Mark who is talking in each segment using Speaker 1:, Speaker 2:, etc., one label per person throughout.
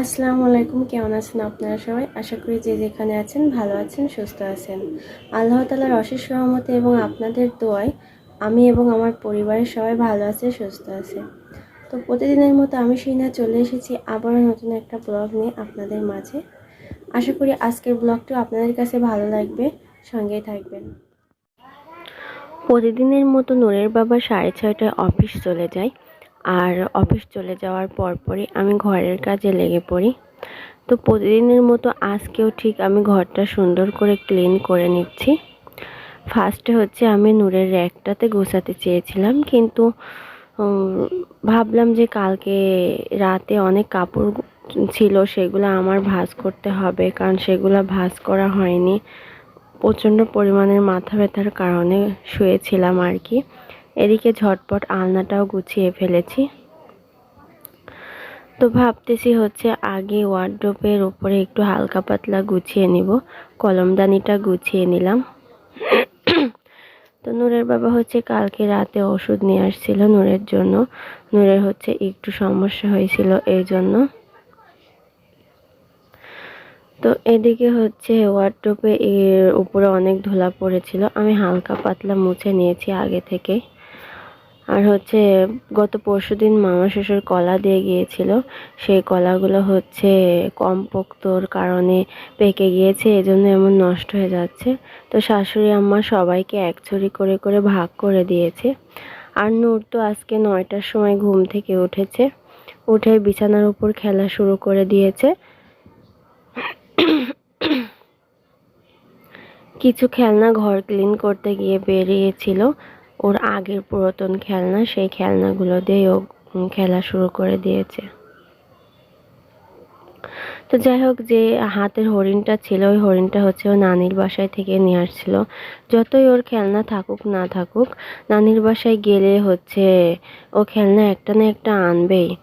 Speaker 1: আসসালামু আলাইকুম, কেমন আছেন আপনারা সবাই? আশা করি যে যেখানে আছেন ভালো আছেন, সুস্থ আছেন। আল্লাহ তালার অশেষ রহমতে এবং আপনাদের দোয়ায় আমি এবং আমার পরিবারের সবাই ভালো আছে, সুস্থ আছে। তো প্রতিদিনের মতো আমি সিনা চলে এসেছি আবারও নতুন একটা ব্লগ নিয়ে আপনাদের মাঝে। আশা করি আজকের ব্লগটিও আপনাদের কাছে ভালো লাগবে, সঙ্গেই থাকবেন। প্রতিদিনের মতো নূরের বাবা সাড়ে ছয়টায় অফিস চলে যায়। আর অফিস চলে যাওয়ার পরপরই আমি ঘরের কাজে লেগে পড়ি। তো প্রতিদিনের মতো আজকেও ঠিক আমি ঘরটা সুন্দর করে ক্লিন করে নিচ্ছি। ফার্স্টে হচ্ছে আমি নূরের র্যাকটাতে গোছাতে চেয়েছিলাম, কিন্তু ভাবলাম যে কালকে রাতে অনেক কাপড় ছিল, সেগুলো আমার ভাঁজ করতে হবে, কারণ সেগুলো ভাঁজ করা হয়নি। প্রচণ্ড পরিমাণের মাথা ব্যথার কারণে শুয়েছিলাম আর কি। এদিকে ঝটপট আলনাটাও গুছিয়ে ফেলেছি। তো ভাবতেছি হচ্ছে আগে ওয়ার্ড্রোপের উপরে একটু হালকা পাতলা গুছিয়ে নিব। কলমদানিটা গুছিয়ে নিলাম। তো নূরের বাবা হচ্ছে কালকে রাতে ওষুধ নিয়ে আসছিল নূরের জন্য। নূরের হচ্ছে একটু সমস্যা হয়েছিল এই জন্য। তো এদিকে হচ্ছে ওয়ার্ড্রোপে এর উপরে অনেক ধুলা পড়েছিল। আমি হালকা পাতলা মুছে নিয়েছি আগে থেকে। আর হচ্ছে গত পরশুদিন মামা শ্বশুর কলা দিয়ে গিয়েছিল। সেই কলাগুলো হচ্ছে কম পোক্তর কারণে পেকে গিয়েছে, এজন্য এমন নষ্ট হয়ে যাচ্ছে। তো শাশুড়ি আম্মা সবাইকে এক ছড়ি করে করে ভাগ করে দিয়েছে। আর নূর তো আজকে নয়টার সময় ঘুম থেকে উঠেছে। উঠে বিছানার উপর খেলা শুরু করে দিয়েছে। কিছু খেলনা ঘর ক্লিন করতে গিয়ে বেরিয়েছিল। ওর আগের পুরাতন খেলনা, সেই খেলনাগুলো দিয়ে ও খেলা শুরু করে দিয়েছে। তো যাই হোক, যে হাতের হরিণটা ছিল, ওই হরিণটা হচ্ছে ও নানির বাসায় থেকে নিয়ে আসছিল। যতই ওর খেলনা থাকুক, না থাকুক, নানির বাসায় গেলে হচ্ছে ও খেলনা একটা না একটা আনবেই।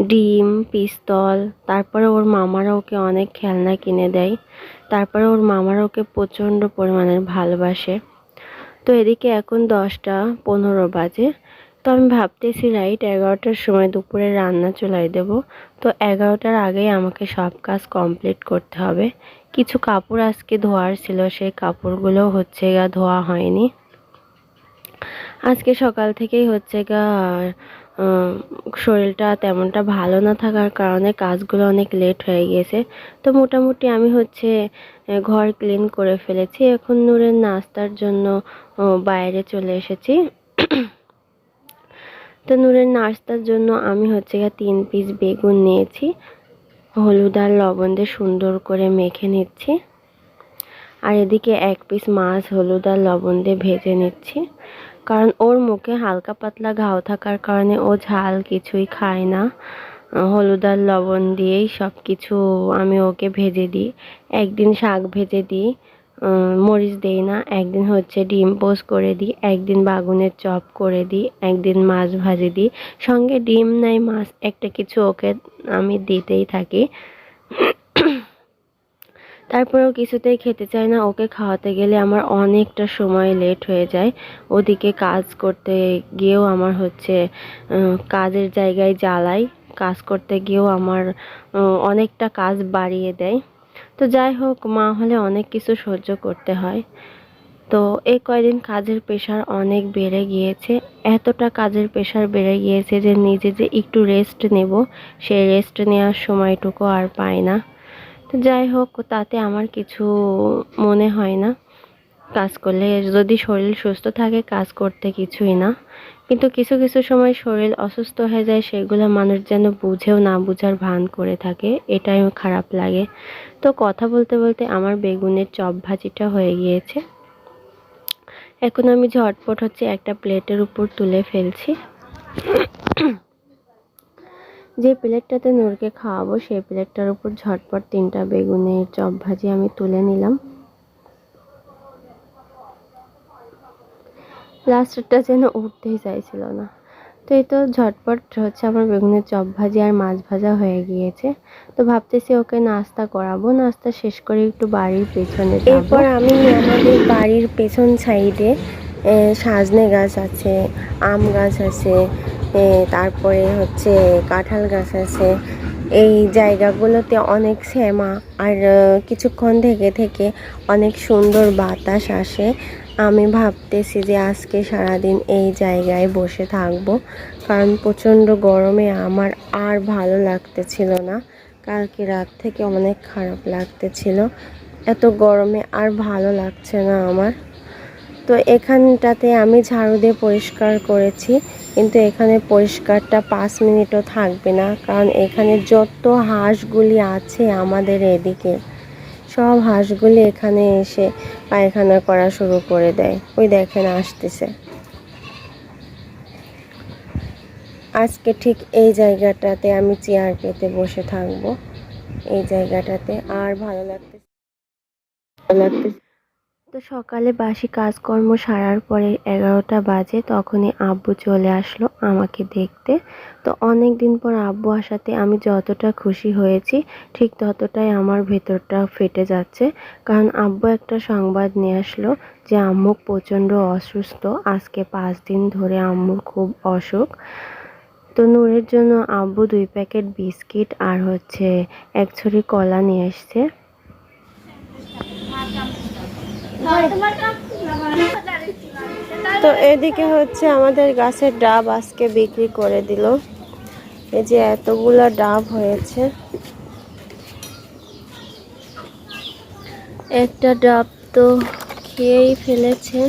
Speaker 1: ডিম, পিস্তল, তারপরে ওর মামারা ওকে অনেক খেলনা কিনে দেয়। তারপরে ওর মামারা ওকে প্রচণ্ড পরিমাণের ভালোবাসে। তো এদিকে এখন দশটা পনেরো বাজে। তো আমি ভাবতেছি, রাইট, এগারোটার সময় দুপুরে রান্না চলাই দেব। তো এগারোটার আগেই আমাকে সব কাজ কমপ্লিট করতে হবে। কিছু কাপড় আজকে ধোয়ার ছিল, সেই কাপড়গুলো হচ্ছে গা ধোয়া হয়নি। আজকে সকাল থেকেই হচ্ছে গা শরীরটা তেমনটা ভালো না থাকার কারণে কাজগুলো অনেক লেট হয়ে গিয়েছে। তো মোটামুটি আমি হচ্ছে ঘর ক্লিন করে ফেলেছি। এখন নূরের নাস্তার জন্য বাইরে চলে এসেছি। তো নূরের নাস্তার জন্য আমি হচ্ছে গিয়ে তিন পিস বেগুন নিয়েছি। হলুদ আর লবণ দিয়ে সুন্দর করে মেখে নিচ্ছি। আর এদিকে এক পিস মাছ, হলুদ আর লবণ দিয়ে ভেজে নিচ্ছি। কারণ ওর মুখে হালকা পাতলা ঘাও থাকার কারণে ও ঝাল কিছুই খায় না। হলুদ আর লবণ দিয়েই সব কিছু আমি ওকে ভেজে দিই। একদিন শাক ভেজে দিই মরিচ দেই না, একদিন হচ্ছে ডিম পোস্ট করে দিই, একদিন বাগুনের চপ করে দিই, একদিন মাছ ভাজি দিই। সঙ্গে ডিম, নাই মাছ, একটা কিছু ওকে আমি দিতেই থাকি। তারপরেও কিছুতেই খেতে চায় না। ওকে খাওয়াতে গেলে আমার অনেকটা সময় লেট হয়ে যায়। ওদিকে কাজ করতে গিয়েও আমার হচ্ছে কাজের জায়গায় জ্বালাই। কাজ করতে গিয়েও আমার অনেকটা কাজ বাড়িয়ে দেয়। তো যাই হোক, মা হলে অনেক কিছু সহ্য করতে হয়। তো এই কয়দিন কাজের প্রেশার অনেক বেড়ে গিয়েছে। এতটা কাজের প্রেশার বেড়ে গিয়েছে যে নিজে যে একটু রেস্ট নেব, সেই রেস্ট নেওয়ার সময়টুকু আর পাই না। তো যাই হোক, তাতে আমার কিছু মনে হয় না। কাজ করলে যদি শরীর সুস্থ থাকে, কাজ করতে কিছুই না। কিন্তু কিছু কিছু সময় শরীর অসুস্থ হয়ে যায়, সেগুলো মানুষ যেন বুঝেও না বুঝার ভান করে থাকে, এটাই খারাপ লাগে। তো কথা বলতে বলতে আমার বেগুনের চপ ভাজিটা হয়ে গিয়েছে। এখন আমি ঝটপট হচ্ছে একটা প্লেটের উপর তুলে ফেলছি। যে প্লেটটাতে নূরকে খাওয়াবো, সেই প্লেটটার উপর ঝটপট তিনটা বেগুনের চপ ভাজি আমি তুলে নিলাম। লাস্টেরটা যেন উঠতেই চাইছিল না। তো এই তো ঝটপট হচ্ছে আমার বেগুনের চপ ভাজি আর মাছ ভাজা হয়ে গিয়েছে। তো ভাবতেছি ওকে নাস্তা করাবো, নাস্তা শেষ করে একটু বাড়ির পেছনে এরপর আমি আমাদের বাড়ির পেছন সাইডে সাজনে গাছ আছে, আম গাছ আছে তারপরে হচ্ছে কাঁঠাল গাছ আছে। এই জায়গাগুলোতে অনেক শ্যামা আর কিছুক্ষণ থেকে থেকে অনেক সুন্দর বাতাস আসে। আমি ভাবতেছি যে আজকে সারাদিন এই জায়গায় বসে থাকব, কারণ প্রচণ্ড গরমে আমার আর ভালো লাগতেছিল না। কালকে রাত থেকে অনেক খারাপ লাগতেছিল। এত গরমে আর ভালো লাগছে না আমার। তো এখানটাতে আমি ঝাড়ু দিয়ে পরিষ্কার করেছি, কিন্তু এখানে পরিষ্কারটা পাঁচ মিনিটও থাকবে না, কারণ এখানে যত হাঁসগুলি আছে আমাদের এদিকে, সব হাঁসগুলি এখানে এসে পায়খানা করা শুরু করে দেয়। ওই দেখেন আসতেছে। আজকে ঠিক এই জায়গাটাতে আমি চেয়ার পেতে বসে থাকব। এই জায়গাটাতে আর ভালো লাগতেছে ভালো লাগতেছে তো সকালে বাসি কাজকর্ম সারার পরে এগারোটা বাজে, তখনই আব্বু চলে আসলো আমাকে দেখতে। তো অনেক দিন পর আব্বু আসাতে আমি যতটা খুশি হয়েছি, ঠিক ততটাই আমার ভেতরটা ফেটে যাচ্ছে। কারণ আব্বু একটা সংবাদ নিয়ে আসলো যে আম্মু প্রচণ্ড অসুস্থ, আজকে পাঁচ দিন ধরে আম্মুর খুব অসুখ। তো নূরের জন্য আব্বু দুই প্যাকেট বিস্কিট আর হচ্ছে এক ছড়ি কলা নিয়ে এসছে। তো এদিকে হচ্ছে আমাদের গাছের ডাব আজকে বিক্রি করে দিল। এই যে এতগুলো ডাব হয়েছে। একটা ডাব তো খেয়েই ফেলেছে।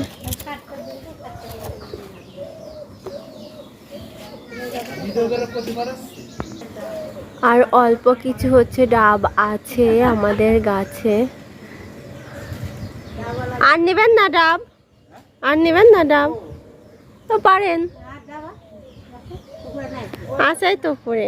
Speaker 1: আর অল্প কিছু হচ্ছে ডাব আছে আমাদের গাছে। আর নেবেন না ডাব? আর নেবেন না ডাব? তো পারেন। আসাই তো পরে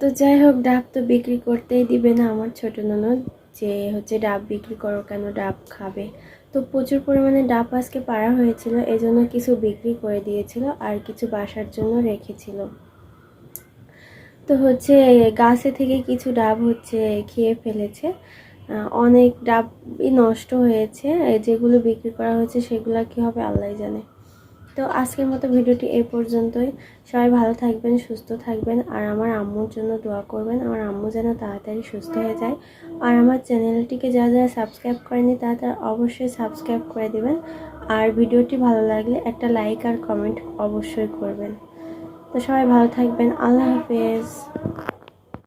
Speaker 1: তো যাই হোক, ডাব তো বিক্রি করতেই দিবে না আমার ছোট ননদ। যে হচ্ছে ডাব বিক্রি করো কেন, ডাব খাবে। তো প্রচুর পরিমাণে ডাব আজকে পাড়া হয়েছিল, এজন্য কিছু বিক্রি করে দিয়েছিল আর কিছু বাসার জন্য রেখেছিল। তো হচ্ছে, গাছে থেকে কিছু ডাব হচ্ছে, খেয়ে ফেলেছে। অনেক ডাবই নষ্ট হয়েছে। যেগুলো বিক্রি করা হয়েছে, সেগুলো কি হবে আল্লাহ জানে। তো আজকের মতো ভিডিওটি এই পর্যন্তই। সবাই ভালো থাকবেন, সুস্থ থাকবেন, আর আমার আম্মুর জন্য দোয়া করবেন। আমার আম্মু যেন তাড়াতাড়ি সুস্থ হয়ে যায়। আর আমার চ্যানেলটিকে যারা যারা সাবস্ক্রাইব করেনি তারা তারা অবশ্যই সাবস্ক্রাইব করে দেবেন। আর ভিডিওটি ভালো লাগলে একটা লাইক আর কমেন্ট অবশ্যই করবেন। তো সবাই ভালো থাকবেন। আল্লাহ হাফেজ।